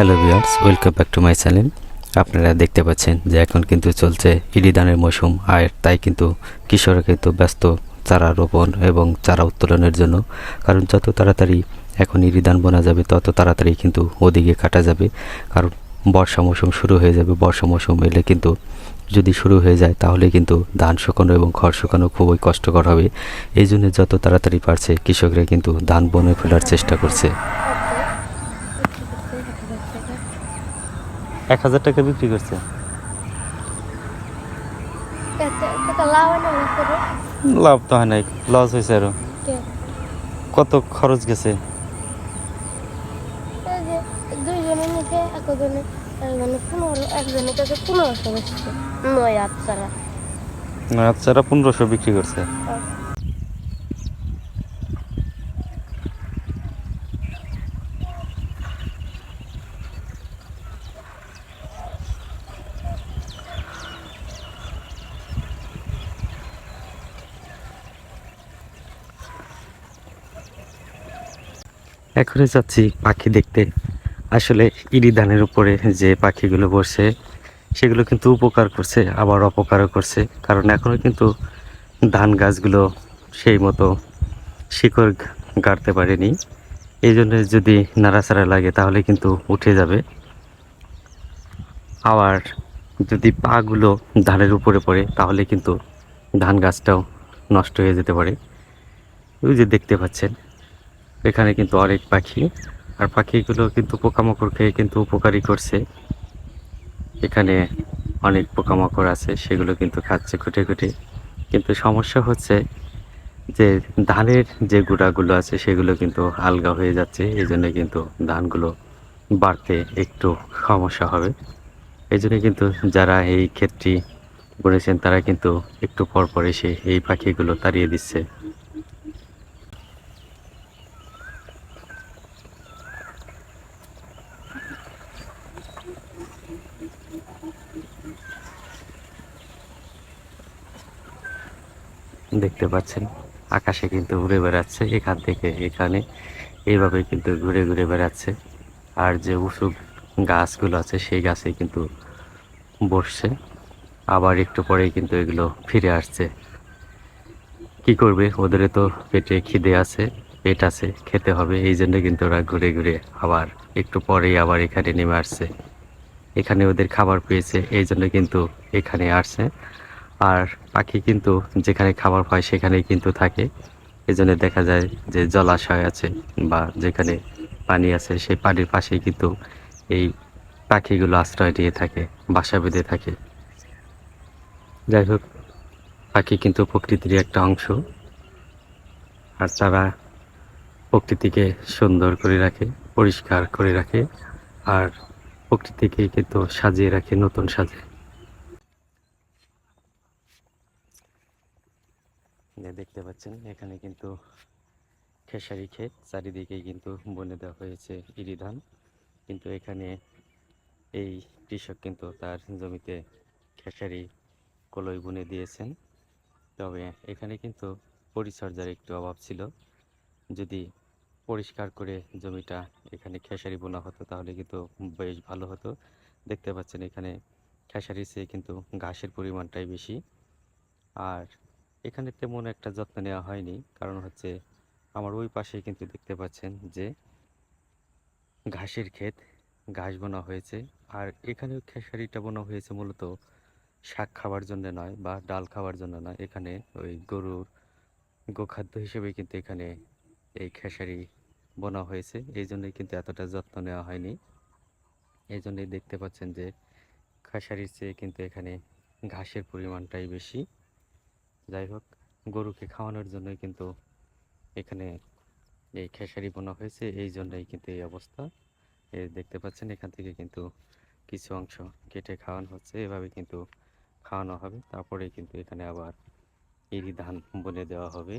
Hello viewers welcome back to my channel আপনারা দেখতে পাচ্ছেন যে এখন কিন্তু চলছে ইডি ধানের মৌসুম, আর তাই কিন্তু কৃষকরা কিন্তু ব্যস্ত চারা রোপণ এবং চারা উত্তোলনের জন্য। কারণ যত তাড়াতাড়ি এখন ইডি বোনা যাবে, তত তাড়াতাড়ি কিন্তু ওদিকে কাটা যাবে। কারণ বর্ষা মৌসুম শুরু হয়ে যাবে, বর্ষা মৌসুম এলে কিন্তু যদি শুরু হয়ে যায়, তাহলে কিন্তু ধান শুকানো এবং খড় শুকানো খুবই কষ্টকর হবে। এই জন্য যত তাড়াতাড়ি পারছে, কৃষকরা কিন্তু ধান বনে ফেলার চেষ্টা করছে। এক হাজার টাকা বিক্রি করছে। লাভ তো হয় নাই লস হয়েছে আরও। কত খরচ গেছে? মানে পনেরোশো বিক্রি করছে। এখনই যাচ্ছি পাখি দেখতে। আসলে ইরি ধানের উপরে যে পাখিগুলো বসে, সেগুলো কিন্তু উপকার করছে, আবার অপকারও করছে। কারণ এখনও কিন্তু ধান গাছগুলো সেই মতো শিকড় গাড়তে পারেনি। এই জন্য যদি নাড়াচাড়া লাগে, তাহলে কিন্তু উঠে যাবে। আবার যদি পাগুলো ধানের উপরে পড়ে, তাহলে কিন্তু ধান গাছটাও নষ্ট হয়ে যেতে পারে। ওই যে দেখতে পাচ্ছেন। এখানে কিন্তু অনেক পাখি। আর পাখিগুলো কিন্তু পোকামাকড় খেয়ে কিন্তু উপকারী করছে। এখানে অনেক পোকামাকড় আছে, সেগুলো কিন্তু খাচ্ছে খুঁটে খুঁটে। কিন্তু সমস্যা হচ্ছে যে ধানের যে গুঁড়াগুলো আছে, সেগুলো কিন্তু আলগা হয়ে যাচ্ছে। এই জন্য কিন্তু ধানগুলো বাড়তে একটু সমস্যা হবে। এই জন্য কিন্তু যারা এই ক্ষেতটি বুনেছেন, তারা কিন্তু একটু পর পর এসে এই পাখিগুলো তাড়িয়ে দিচ্ছে। দেখতে পাচ্ছেন। আকাশে কিন্তু ঘুরে বেড়াচ্ছে এখান থেকে এখানে। এইভাবে কিন্তু ঘুরে ঘুরে বেড়াচ্ছে। আর যে উঁচু গাছগুলো আছে, সেই গাছে কিন্তু বসছে। আবার একটু পরেই কিন্তু এগুলো ফিরে আসছে। কি করবে? ওদের তো পেটে খিদে আছে, পেট আছে, খেতে হবে। এই জন্য কিন্তু ওরা ঘুরে ঘুরে আবার একটু পরেই আবার এখানে নেমে আসছে। এখানে ওদের খাবার পেয়েছে, এই জন্য কিন্তু এখানে আসছে। আর পাখি কিন্তু যেখানে খাবার পায় সেখানেই কিন্তু থাকে। এই জন্য দেখা যায় যে জলাশয় আছে বা যেখানে পানি আছে সেই পানির পাশেই কিন্তু এই পাখিগুলো আশ্রয় নিয়ে থাকে, বাসা বেঁধে থাকে। যাই হোক, পাখি কিন্তু প্রকৃতির একটা অংশ। আর তারা প্রকৃতিকে সুন্দর করে রাখে, পরিষ্কার করে রাখে, আর প্রকৃতিকে কিন্তু সাজিয়ে রাখে, নতুন সাজে দেখতে পাচ্ছেন, এখানে কিন্তু খেসারি ক্ষেত, চারিদিকে কিন্তু বনে দেওয়া হয়েছে ইরি ধান। কিন্তু এখানে এই কৃষক কিন্তু তার জমিতে খেসারি কলই বুনে দিয়েছেন। তবে এখানে কিন্তু পরিচর্যার একটু অভাব ছিল। যদি পরিষ্কার করে জমিটা এখানে খেসারি বোনা হতো, তাহলে কিন্তু বেশ ভালো হতো। দেখতে পাচ্ছেন এখানে খেসারি চেয়ে কিন্তু ঘাসের পরিমাণটাই বেশি। আর এখানে তেমন একটা যত্ন নেওয়া হয়নি। কারণ হচ্ছে আমার ওই পাশে কিন্তু দেখতে পাচ্ছেন যে ঘাসের ক্ষেত, ঘাস বোনা হয়েছে। আর এখানেও খেসারিটা বোনা হয়েছে মূলত শাক খাওয়ার জন্য নয় বা ডাল খাওয়ার জন্য নয়। এখানে ওই গরুর গোখাদ্য হিসেবে কিন্তু এখানে এই খেসারি বোনা হয়েছে। এই জন্যই কিন্তু এতটা যত্ন নেওয়া হয়নি। এই জন্যই দেখতে পাচ্ছেন যে খেসারির চেয়ে কিন্তু এখানে ঘাসের পরিমাণটাই বেশি। যাই হোক, গরুকে খাওয়ানোর জন্যই কিন্তু এখানে এই খেসারি বোনা হয়েছে। এই জন্যই কিন্তু এই অবস্থা। এ দেখতে পাচ্ছেন, এখান থেকে কিন্তু কিছু অংশ কেটে খাওয়ানো হচ্ছে। এভাবে কিন্তু খাওয়ানো হবে। তারপরে কিন্তু এখানে আবার এরি ধান বনে দেওয়া হবে।